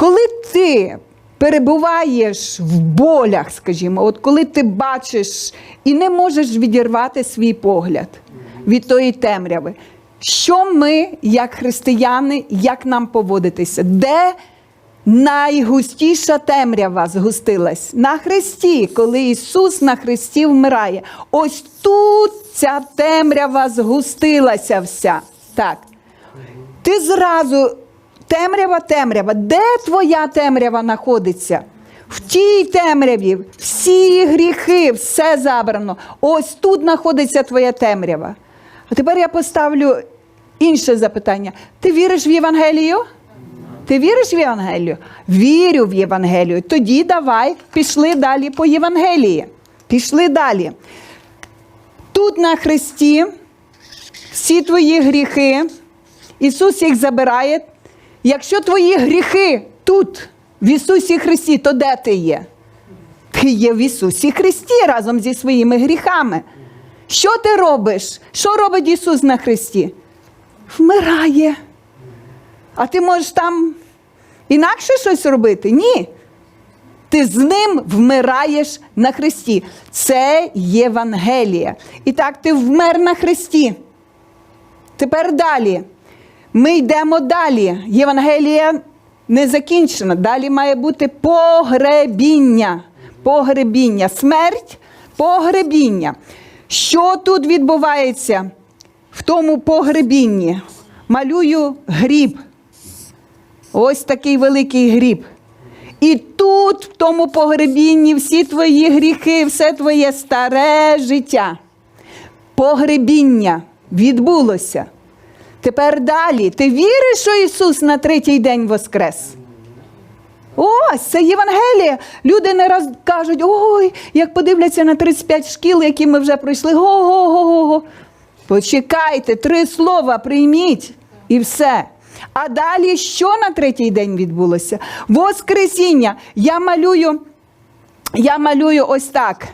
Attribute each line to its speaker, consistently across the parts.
Speaker 1: Коли ти перебуваєш в болях, скажімо, от коли ти бачиш і не можеш відірвати свій погляд від тої темряви, що ми, як християни, як нам поводитися? Де найгустіша темрява згустилась? На хресті, коли Ісус на хресті вмирає. Ось тут ця темрява згустилася вся. Так. Ти зразу темрява, темрява. Де твоя темрява знаходиться? В тій темряві всі гріхи, все забрано. Ось тут знаходиться твоя темрява. А тепер я поставлю інше запитання. Ти віриш в Євангелію? Ти віриш в Євангелію? Вірю в Євангелію. Тоді давай пішли далі по Євангелії. Пішли далі. Тут на хресті всі твої гріхи, Ісус їх забирає. Якщо твої гріхи тут, в Ісусі Христі, то де ти є? Ти є в Ісусі Христі разом зі своїми гріхами. Що ти робиш? Що робить Ісус на Христі? Вмирає. А ти можеш там інакше щось робити? Ні. Ти з ним вмираєш на Христі. Це Євангелія. І так, ти вмер на Христі. Тепер далі. Ми йдемо далі. Євангелія не закінчена. Далі має бути погребіння. Погребіння. Смерть, погребіння. Що тут відбувається в тому погребінні? Малюю гріб. Ось такий великий гріб. І тут, в тому погребінні, всі твої гріхи, все твоє старе життя. Погребіння відбулося. Тепер далі. Ти віриш, що Ісус на третій день воскрес? Ось це Євангелія. Люди не раз кажуть, ой, як подивляться на 35 шкіл, які ми вже пройшли. Го-го-го-го. Почекайте, три слова прийміть і все. А далі що на третій день відбулося? Воскресіння. Я малюю, я малюю ось так.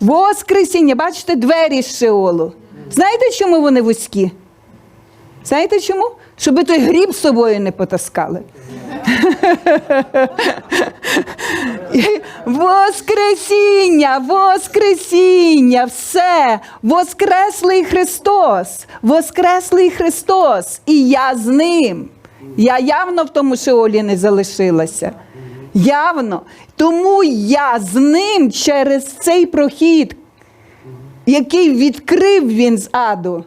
Speaker 1: Воскресіння, бачите, двері з Шеолу. Знаєте, чому вони вузькі? Знаєте чому? Щоб той гріб з собою не потаскали. Воскресіння, Воскресіння, все, Воскреслий Христос, Воскреслий Христос, і я з ним. Я явно в тому Шеолі не залишилася. Явно. Тому я з ним через цей прохід, який відкрив він з аду,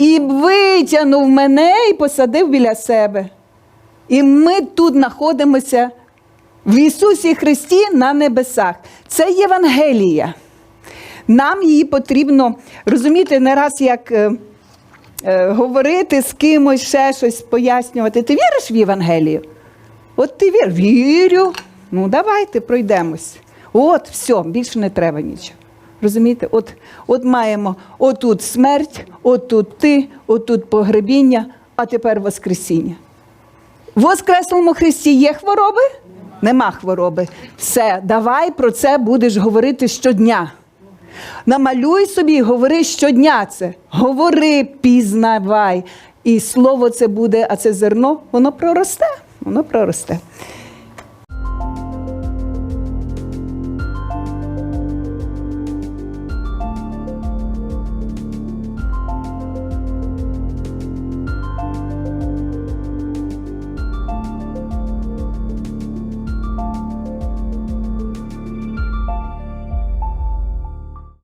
Speaker 1: і витягнув мене і посадив біля себе. І ми тут знаходимося в Ісусі Христі на небесах. Це Євангелія. Нам її потрібно розуміти не раз як е, е, говорити з кимось, ще щось пояснювати. Ти віриш в Євангелію? От ти вір, вірю. Ну, давайте пройдемось. От, все, більше не треба нічого. Розумієте? От, от маємо отут смерть, отут ти, отут погребіння, а тепер Воскресіння. В Воскреслому Христі є хвороби? Нема хвороби. Все, давай про це будеш говорити щодня. Намалюй собі говори щодня це. Говори, пізнавай. І слово це буде, а це зерно, воно проросте. Воно проросте.